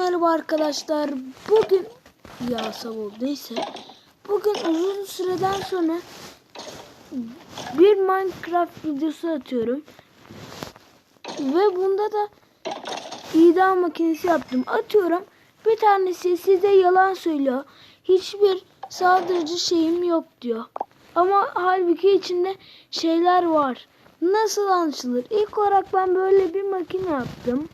merhaba arkadaşlar. Bugün ya sabah neyse. Bugün uzun süreden sonra bir Minecraft videosu atıyorum. Ve bunda da idam makinesi yaptım. Atıyorum. Bir tanesi size yalan söylüyor. Hiçbir saldırıcı şeyim yok diyor. Ama halbuki içinde şeyler var. Nasıl anlaşılır? İlk olarak ben böyle bir makine yaptım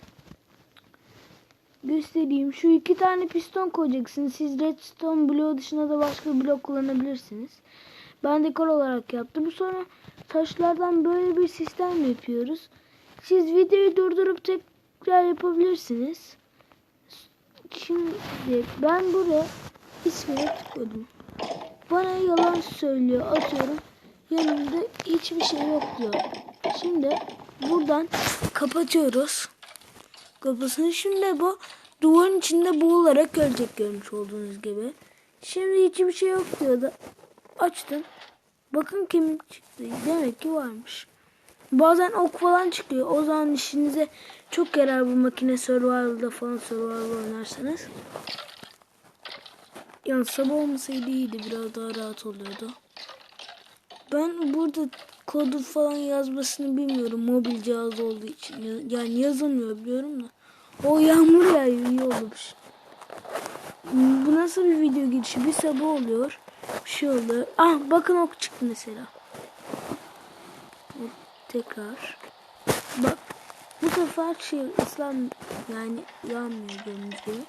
göstereyim. Şu iki tane piston koyacaksınız. Siz redstone bloğu dışında da başka blok kullanabilirsiniz. Ben dekor olarak yaptım. Sonra taşlardan böyle bir sistem yapıyoruz. Siz videoyu durdurup tekrar yapabilirsiniz. Şimdi ben buraya ismini tıkladım. Bana yalan söylüyor. Atıyorum. Yanımda hiçbir şey yok diyor. Şimdi buradan kapatıyoruz kapısını. Şimdi bu duvarın içinde boğularak ölecek görmüş olduğunuz gibi. Şimdi hiçbir şey yok diyordu. Açtım. Bakın kim çıktı. Demek ki varmış. Bazen ok falan çıkıyor. O zaman işinize çok yarar bu makine survival'da falan survival oynarsanız. Yani sabah olmasaydı iyiydi. Biraz daha rahat oluyordu. Ben burada kodu falan yazmasını bilmiyorum mobil cihaz olduğu için. Yani yazılmıyor biliyorum da. O yağmur yağıyor iyi olmuş. Bu nasıl bir video girişi? Bir sabah oluyor. Bir şey oluyor. Ah bakın ok çıktı mesela. Tekrar. Bak bu sefer şey ıslan yani yanmıyor gördüğünüz gibi.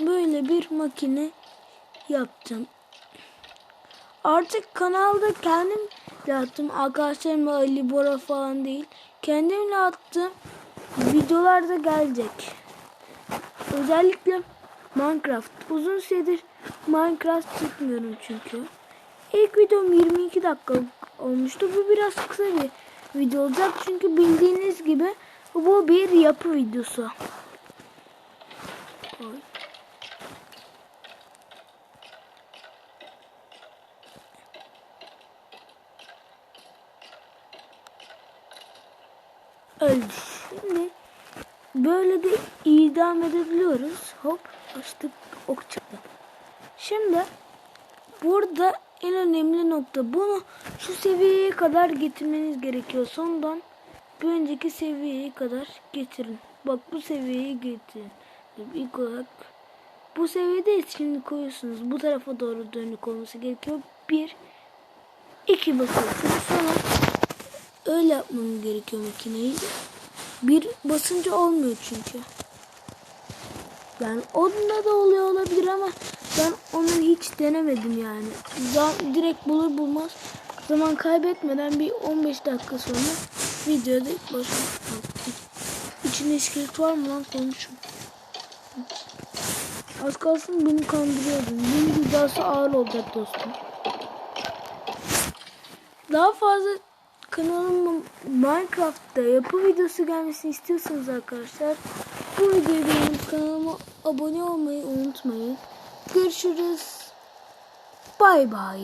Böyle bir makine yaptım. Artık kanalda kendim yaptım. Arkadaşlarımla Ali Bora falan değil. Kendimle attım. Videolar da gelecek. Özellikle Minecraft. Uzun süredir Minecraft çekmiyorum çünkü. İlk videom 22 dakika olmuştu. Bu biraz kısa bir video olacak. Çünkü bildiğiniz gibi bu bir yapı videosu. Oy. öldü. Şimdi böyle de idam edebiliyoruz. Hop açtık ok çıktı. Şimdi burada en önemli nokta bunu şu seviyeye kadar getirmeniz gerekiyor. Sondan bir önceki seviyeye kadar getirin. Bak bu seviyeye getirin. İlk olarak bu seviyede şimdi koyuyorsunuz. Bu tarafa doğru dönük olması gerekiyor. Bir, iki basıyorsunuz. Sonra öyle yapmam gerekiyor makineyi. Bir basınca olmuyor çünkü. Yani onunla da oluyor olabilir ama ben onu hiç denemedim yani. Zaman direkt bulur bulmaz zaman kaybetmeden bir 15 dakika sonra videoda başlamak. İçinde iskelet var mı lan konuşun. Az kalsın beni kandırıyordun. Bunun cezası ağır olacak dostum. Daha fazla kanalıma Minecraft'ta yapı videosu gelmesini istiyorsanız arkadaşlar bu videoyu beğenip kanalıma abone olmayı unutmayın. Görüşürüz. Bay bay.